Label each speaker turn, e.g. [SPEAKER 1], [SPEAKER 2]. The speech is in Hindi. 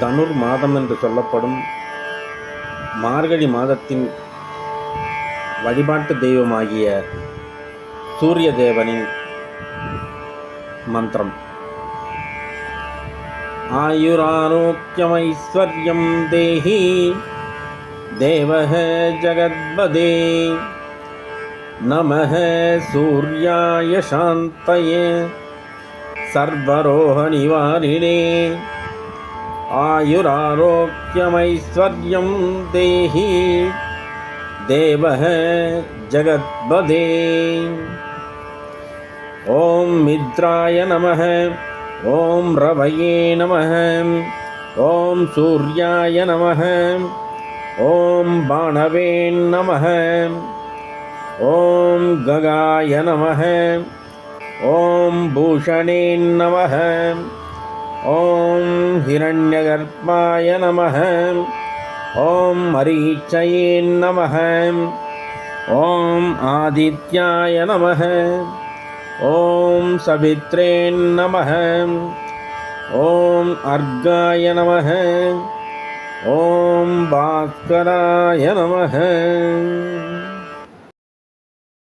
[SPEAKER 1] தனுர் மாதம் என்று சொல்லப்படும் மார்கழி மாதத்தின் வழிபாட்டு தெய்வமாகிய சூரிய தேவனின் மந்திரம். ஆயுராரோக்கியமைஸ்வர்யம் தேஹி தேவக ஜகத்பதே. நம சூர்யாய சாந்தயே. சர்வரோக நிவாரிணே. आयुरारोग्यमैश्वर्यं देहि। देवः जगद्पदे ॐ मित्राय नमः, ॐ रवये नमः, ॐ सूर्याय नमः, ॐ बाणवे नमः, ॐ गगाय नमः, ॐ भूषणे नमः। ॐ हिरण्यगर्भाय नमः। ॐ मरीचये नमः। ॐ आदित्याय नमः। ॐ सवित्रे नमः। ॐ अर्गाय नमः। ॐ भास्कराय नमः।